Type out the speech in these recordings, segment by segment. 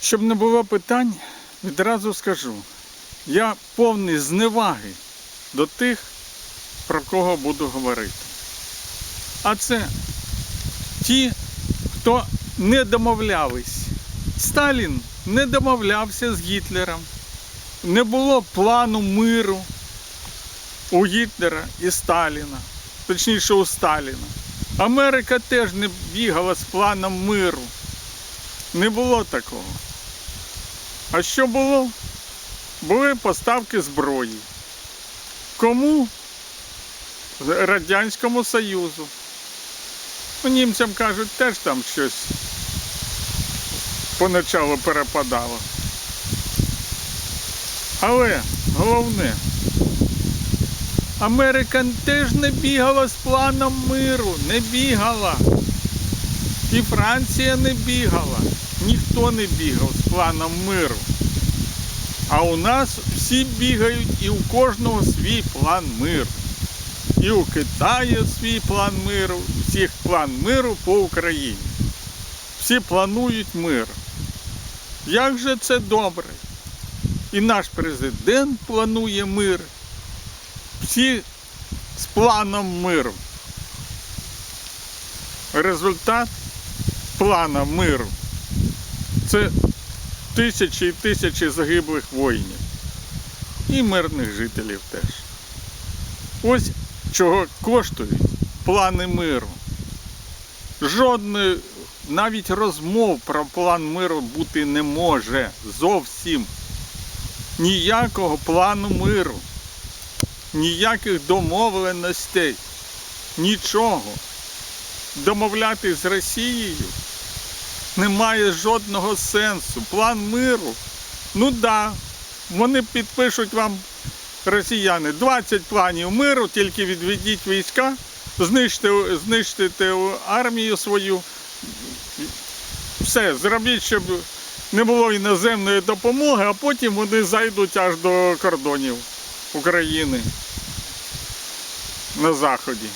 Щоб не було питань, відразу скажу. Я повний зневаги до тих, про кого буду говорити. А це ті, хто не домовлялись. Сталін не домовлявся з Гітлером. Не було плану миру у Гітлера і Сталіна, точніше у Сталіна. Америка теж не бігала з планом миру. Не було такого. А що було? Були поставки зброї. Кому? Радянському Союзу. Ну, німцям кажуть, теж там щось поначалу перепадало. Але головне, Америка теж не бігала з планом миру, не бігала. І Франція не бігала. Ніхто не бігав з планом миру. А у нас всі бігають і у кожного свій план миру. І у Китаю свій план миру, всіх план миру по Україні. Всі планують мир. Як же це добре? І наш президент планує мир. Всі з планом миру. Результат плана миру це тисячі і тисячі загиблих воїнів. І мирних жителів теж. Ось чого коштують плани миру. Жодної навіть розмов про план миру бути не може. Зовсім. Ніякого плану миру. Ніяких домовленостей. Нічого. Домовлятись з Росією немає жодного сенсу. План миру. Ну да, вони підпишуть вам, росіяни, 20 планів миру, тільки відведіть війська, знищте, знищите армію свою. Все, зробіть, щоб не було іноземної допомоги, а потім вони зайдуть аж до кордонів України на заході.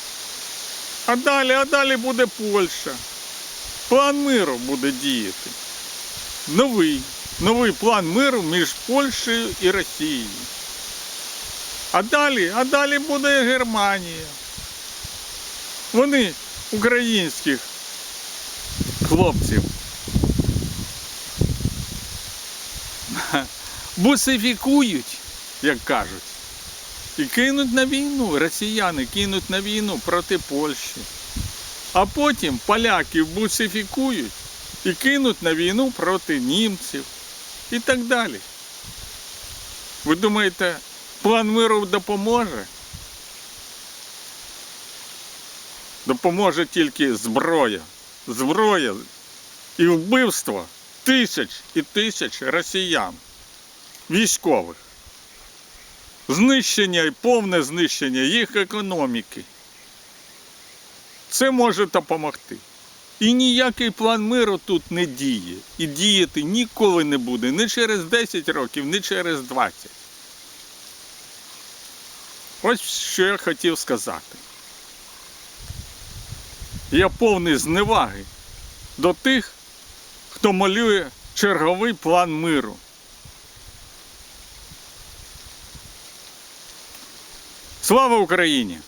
А далі, а далі буде Польща. План миру буде діяти. Новий, новий план миру між Польщею і Росією. А далі, а далі буде Германія. Вони українських хлопців бусифікують, як кажуть, і кинуть на війну. Росіяни кинуть на війну проти Польщі. А потім поляків бусифікують і кинуть на війну проти німців і так далі. Ви думаєте, план миру допоможе? Допоможе тільки зброя. Зброя і вбивство тисяч і тисяч росіян, військових. Знищення і повне знищення їх економіки. Це може допомогти. І ніякий план миру тут не діє. І діяти ніколи не буде. Ні через 10 років, ні через 20. Ось що я хотів сказати. Я повний зневаги до тих, хто малює черговий план миру. Слава Україні!